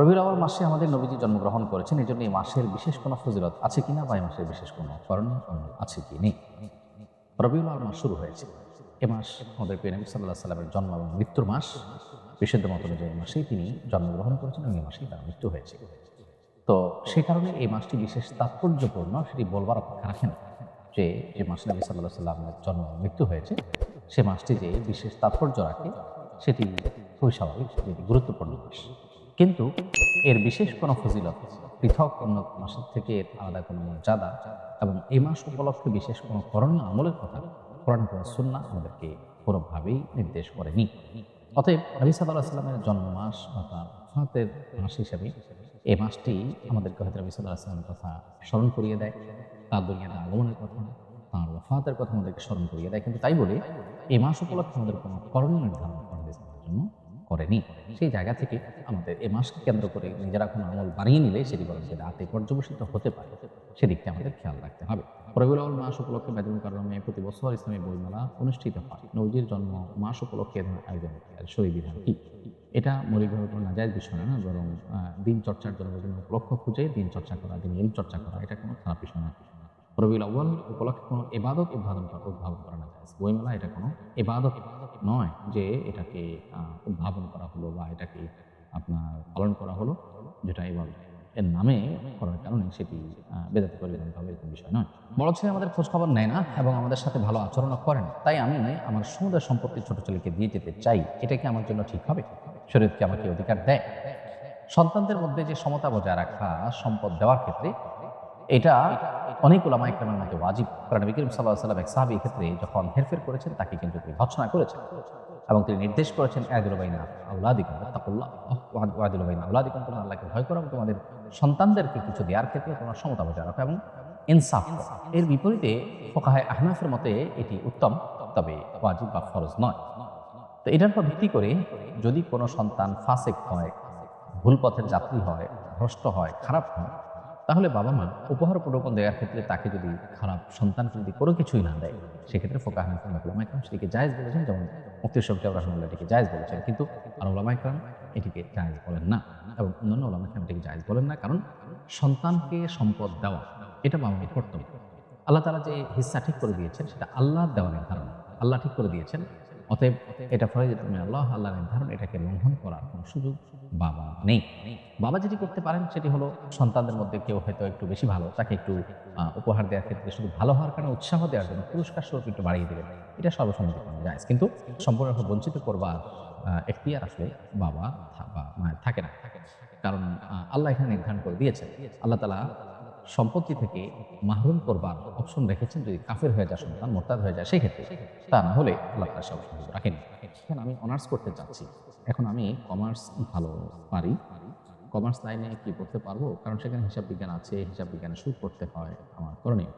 রবিউল আওয়াল মাসে আমাদের নবীজি জন্মগ্রহণ করেছেন এই জন্য এই মাসের বিশেষ কোনো ফজিলত আছে কিনা বা এই মাসের বিশেষ কোনো করণীয় আছে কি নেই? রবিউল আওয়াল মাস শুরু হয়েছে। এ মাস আমাদের প্রিয় নবী সাল্লাহ সাল্লামের জন্ম এবং মৃত্যুর মাস। বিশুদ্ধ মত অনুযায়ী মাসেই তিনি জন্মগ্রহণ করেছেন এবং এই মাসেই তার মৃত্যু হয়েছে। তো সে কারণে এই মাসটি বিশেষ তাৎপর্যপূর্ণ, সেটি বলবার অপেক্ষা রাখে না যে যে মাসে নবী সাল্লাহ সাল্লামের জন্ম মৃত্যু হয়েছে। সে মাসটি যে বিশেষ তাৎপর্য রাখে, সেটি খুবই স্বাভাবিক, সেটি গুরুত্বপূর্ণ মাস। কিন্তু এর বিশেষ কোনো ফজিলত পৃথক অন্য মাসের থেকে এর আলাদা কোনো মর্যাদা এবং এই মাস উপলক্ষে বিশেষ কোনো করণীয় আমলের কথা কোরআন সুন্না আমাদেরকে কোনোভাবেই নির্দেশ করেনি। অতএব নবী সাল্লাহ সাল্লামের জন্ম মাস বা তার ফাতের মাস হিসাবে এই মাসটি আমাদেরকে হয়তো সাল্লাহ সাল্লামের কথা স্মরণ করিয়ে দেয়, তার দুনিয়াতে আগমনের কথা, তার ওফাতের কথা আমাদেরকে স্মরণ করিয়ে দেয়। কিন্তু তাই বলে এই মাস উপলক্ষে আমাদের কোনো করণীয় নির্ধারণ করা দেওয়ার জন্য করেনি। সেই জায়গা থেকে আমাদের এ মাসকে কেন্দ্র করে নিজেরা কোনো আমল বানিয়ে নিলে সেটি বরং যে রাতে পর্যবেসিত হতে পারে। সেদিকটা আমাদের খেয়াল রাখতে হবে। রবিউল আউল মাস উপলক্ষে বেদন কারণে প্রতি বছর ইসলামী বইমেলা অনুষ্ঠিত হয়। নবজির জন্ম মাস উপলক্ষে আয়োজন সই বিধান কি? এটা মৌলিকভাবে কোনো নাজায়জ বিষয় না, বরং দিন চর্চার জন্য উপলক্ষ খুঁজে দিন চর্চা করা দিন চর্চা করা, এটা কোনো খারাপ বিষয় না। রবিউল আউ্বাল উপলক্ষে কোনো এবাদত উদ্ভাবন করা উদ্ভাবন করা না যায়। বইমেলা এটা কোনো এবাদত নয় যে এটাকে উদ্ভাবন করা হলো বা এটাকে আপনার পালন করা হলো, যেটা এবার এর নামে করার কারণে সেটি বেদাতি পরিবর্তন হবে এরকম বিষয় নয়। বড় ছেলে আমাদের খোঁজ খবর নেয় না এবং আমাদের সাথে ভালো আচরণও করে না। তাই আমি আমার সমুদায় সম্পত্তি ছোট ছেলেকে দিয়ে যেতে চাই। এটা কি আমার জন্য ঠিক হবে? শরীরকে আমাকে অধিকার দেয়? সন্তানদের মধ্যে যে সমতা বজায় রাখা সম্পদ দেওয়ার ক্ষেত্রে এটা অনেক ওলামা ইকরামের মধ্যে ওয়াজিব কারণ নবী করিম সাল্লাহ সাল্লাম এক সাহাবি ক্ষেত্রে যখন হেরফের করেছেন, তাকে কিন্তু তিনি ভৎসনা করেছেন এবং তিনি নির্দেশ করেছেন আয়াদুলবাইনা আউলাদিকুম তাকুল্লাহ ওয়াদুলবাইনা আউলাদিকুম তোমরা আল্লাহকে ভয় করো তোমাদের সন্তানদেরকে কিছু দেওয়ার ক্ষেত্রে তোমরা সমতা বজায় রাখো এবং ইনসাফ। এর বিপরীতে ফোকাহায় আহনাফের মতে এটি উত্তম, তবে ওয়াজিব বা ফরজ নয় তো এটার উপর ভিত্তি করে যদি কোনো সন্তান ফাসেক হয়, ভুল পথের যাত্রী হয়, ভ্রষ্ট হয়, খারাপ হয় তাহলে বাবা মা উপহার প্রলোভন দেওয়ার ক্ষেত্রে তাকে যদি খারাপ সন্তানকে যদি কোনো কিছুই না দেয়, সেক্ষেত্রে ফোকা ওলামা সেটিকে জায়েজ বলেছেন, যেমন মুফতি শফিউর রহমাল্লাহ এটিকে জায়েজ বলেছেন। কিন্তু আর ওলামা ইকরাম এটিকে জায়েজ বলেন না এবং অন্যান্য ওলামা ইকরাম এটিকে জায়েজ বলেন না, কারণ সন্তানকে সম্পদ দেওয়া, এটা বাবা মায়ের কর্তব্য। আল্লাহ তালা যে হিস্সা ঠিক করে দিয়েছেন, সেটা আল্লাহর দেওয়া নির্ধারণ। আল্লাহ ঠিক করে দিয়েছেন অতএব এটা যে তুমি আল্লাহ আল্লাহ নির্ধারণ এটাকে লঙ্ঘন করার কোনো সুযোগ বাবা নেই। বাবা যেটি করতে পারেন সেটি হলো সন্তানদের মধ্যে কেউ হয়তো একটু বেশি ভালো, তাকে একটু উপহার দেওয়ার ক্ষেত্রে শুধু ভালো হওয়ার কারণে উৎসাহ দেওয়ার জন্য পুরস্কার স্বরূপ একটু বাড়িয়ে দেবেন এটা সর্বসম্মতি যায় কিন্তু সম্পূর্ণভাবে বঞ্চিত করবার এখতিয়ার আসলে বাবা বা, মায়ের থাকে না। কারণ আল্লাহ এখানে নির্ধারণ করে দিয়েছে আল্লাহ তালা সম্পত্তি থেকে মাহরুম করবার অপশন রেখেছেন যদি কাফের হয়ে যায়, সন্তান মোরতাদ হয়ে যায়, সেক্ষেত্রে তা না হলে আল্লাহ রাখেন। এখন আমি অনার্স করতে চাচ্ছি এখন আমি কমার্স ভালো পারি। কমার্স লাইনে কি পড়তে পারব? কারণ সেখানে হিসাব বিজ্ঞান আছে, হিসাব বিজ্ঞানে শুরু করতে হয়, আমার করণীয়।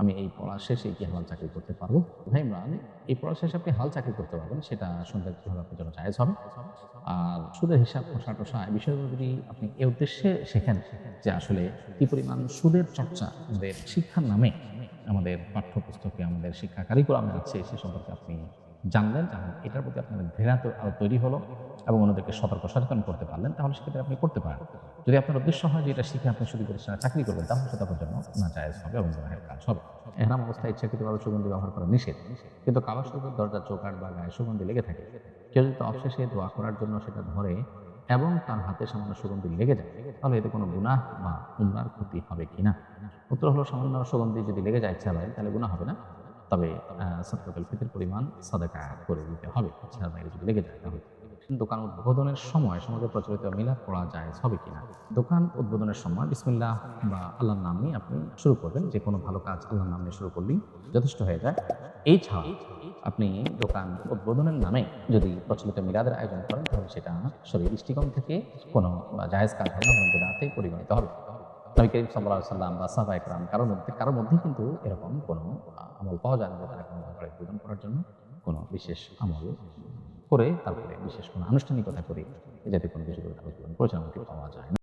আমি এই পড়া শেষে কি হাল চাকরি করতে পারব? ভাই ইমরান, এই পড়া শেষে আপনি হাল চাকরি করতে পারবেন, সেটা সৌন্দর্যভাবে আপনার জন্য জায়েজ হবে? আর সুদের হিসাব কষা টসা এই বিষয়গুলো যদি আপনি এ উদ্দেশ্যে শেখেন যে আসলে কি পরিমাণ সুদের চর্চা আমাদের শিক্ষার নামে আমাদের পাঠ্যপুস্তকে, আমাদের শিক্ষা কারিকুলামে আছে, সে সম্পর্কে আপনি জানলেন এটার প্রতি আপনার ঘৃণা তৈরি হলো এবং ওনাদেরকে সতর্ক সচেতন করতে পারলেন, তাহলে সেক্ষেত্রে আপনি করতে পারেন। যদি আপনার উদ্দেশ্য হয় যে এটা শিখে আপনি শুধু প্রতিষ্ঠানে চাকরি করবেন, তাহলে সেটা আপনার জন্য না জায়েজ হবে এবং গুনাহের কাজ হবে। এহরাম অবস্থায় ইচ্ছাকৃতভাবে সুগন্ধি ব্যবহার করা নিষেধ। কিন্তু কাবা শরীফের দরজা চৌকাট বা গায়ে সুগন্ধি লেগে থাকে। কেউ যদি অবশেষে দোয়া করার জন্য সেটা ধরে এবং তার হাতে সামান্য সুগন্ধি লেগে যায়, তাহলে এতে কোনো গুনাহ বা উন্নার ক্ষতি হবে কিনা? উত্তর হলো, সামান্য সুগন্ধি যদি লেগে যায় ইচ্ছা হয় তাহলে গুনাহ হবে না। তবে সদকাতুল ফিতর পরিমাণ সাদাকা করে দিতে হবে। বাইরে যদি লেগে যায়, তাহলে। দোকান উদ্বোধনের সময় সমাজে প্রচলিত মিলাদ পড়া যায়, হবে কিনা? দোকান উদ্বোধনের সময় বিসমিল্লাহ বা আল্লাহর নাম নিয়ে আপনি শুরু করবেন। যে কোনো ভালো কাজ আল্লাহর নাম নিয়ে শুরু করলেই যথেষ্ট হয়ে যায়। এই ছাড়া আপনি দোকান উদ্বোধনের নামে যদি প্রচলিত মিলাদের আয়োজন করেন, তাহলে সেটা শরীর দৃষ্টিকোণ থেকে কোনো জায়েজ কাজ হবে না পরিগণিত হবে। নবী করিম সাল্লাহ সাল্লাম বা সাহবা ইকরাম কারোর মধ্যে, কারোর মধ্যেই কিন্তু এরকম কোনো আমল পাওয়া যায় না তারা কোনো ঘরে উদ্বোধন করার জন্য কোনো বিশেষ আমল করে, তারপরে বিশেষ কোনো আনুষ্ঠানিকতা করে যাতে কোনো কিছু করে তারা উদ্বোধন করেছে এমনটি পাওয়া যায় না।